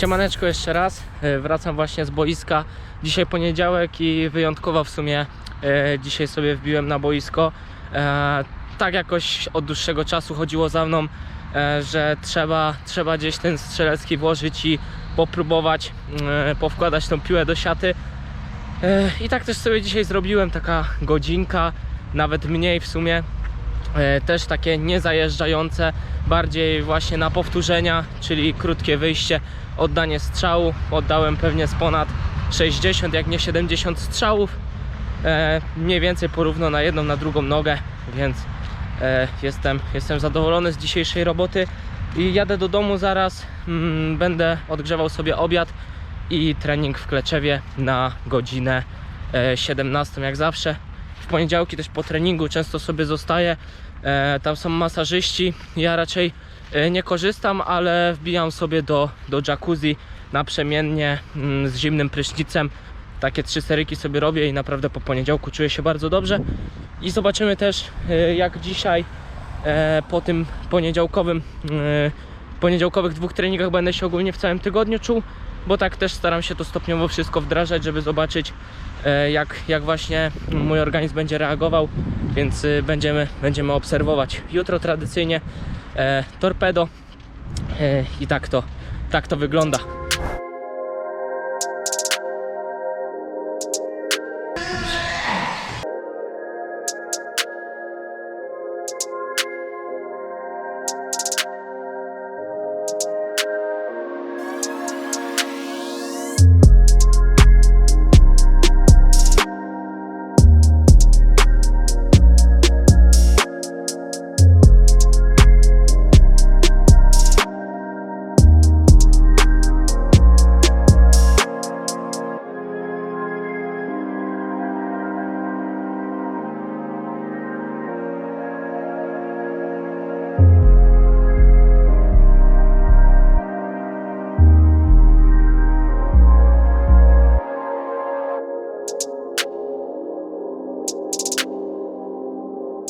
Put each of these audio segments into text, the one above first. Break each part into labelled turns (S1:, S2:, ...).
S1: Siemaneczko jeszcze raz, E, wracam właśnie z boiska. Dzisiaj poniedziałek i wyjątkowo w sumie e, dzisiaj sobie wbiłem na boisko. E, Tak jakoś od dłuższego czasu chodziło za mną, że trzeba, trzeba gdzieś ten strzelecki włożyć i popróbować powkładać tą piłę do siaty. I tak też sobie dzisiaj zrobiłem, taka godzinka, nawet mniej w sumie. E, Też takie niezajeżdżające, bardziej właśnie na powtórzenia, czyli krótkie wyjście, oddanie strzału. Oddałem pewnie z ponad 60, jak nie 70 strzałów. E, Mniej więcej porówno na jedną, na drugą nogę, więc e, jestem, jestem zadowolony z dzisiejszej roboty. I jadę do domu zaraz, mm, będę odgrzewał sobie obiad i trening w Kleczewie na godzinę e, 17 jak zawsze. Poniedziałki też po treningu często sobie zostaję. E, tam są masażyści. Ja raczej e, nie korzystam, ale wbijam sobie do, do jacuzzi naprzemiennie mm, z zimnym prysznicem. Takie trzy seryki sobie robię i naprawdę po poniedziałku czuję się bardzo dobrze. I zobaczymy też e, jak dzisiaj po tym poniedziałkowym poniedziałkowych dwóch treningach będę się ogólnie w całym tygodniu czuł, bo tak też staram się to stopniowo wszystko wdrażać, żeby zobaczyć e, jak, jak właśnie mój organizm będzie reagował, więc e, będziemy, będziemy obserwować. Jutro tradycyjnie e, torpedo e, i tak to, tak to wygląda.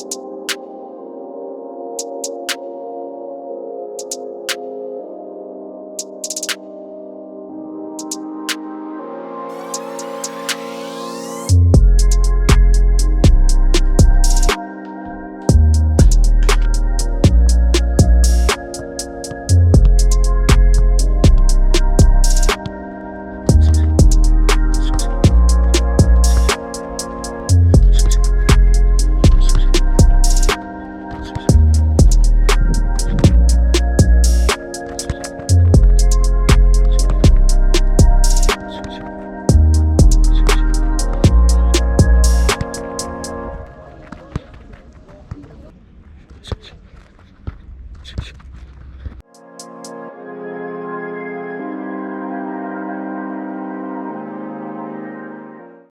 S1: Thank you 谢谢。